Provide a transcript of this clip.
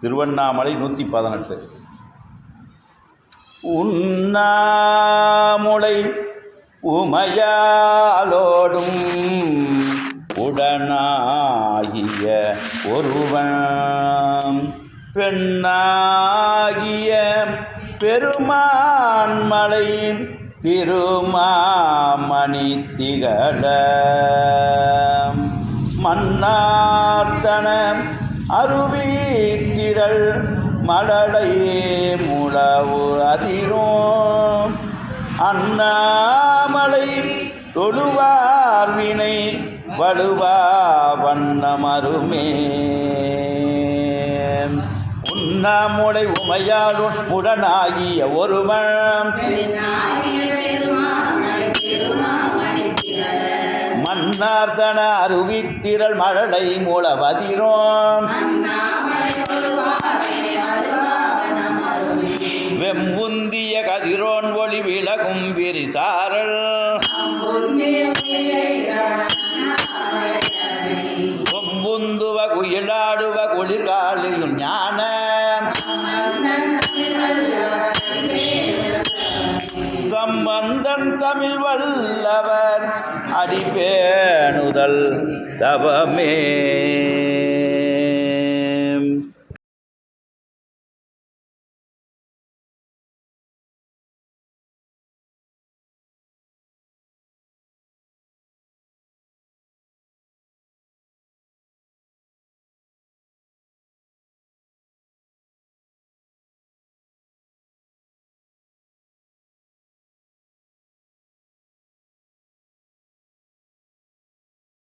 திருவண்ணாமலை நூற்றி பதினெட்டு. உண்ணாமுலை உமையாலோடும் உடனாகிய ஒருவன். பெண்ணாகிய பெருமான்மலை திருமாமணி திகழ. மன்னார்த்தன அருவீக்கிரள் மலடையே முழவு அதிரும். அண்ணாமலை தொழுவார் வினை வலுவா வண்ணமருமே உண்ணாமுடை உமையாளுடன் உடனாகிய ஒருவன். மன்னார்தன அருவித்திரள் மழலை மூலவதிரோம். வெம்புந்திய கதிரோன் ஒளி விலகும் விரிசாரல் கொம்புந்துவ குயிலாடுவ குளிர்காலியும் ஞான. சம்பந்தன் தமிழ் வல்லவர். அடிபேணுதல் தவமே.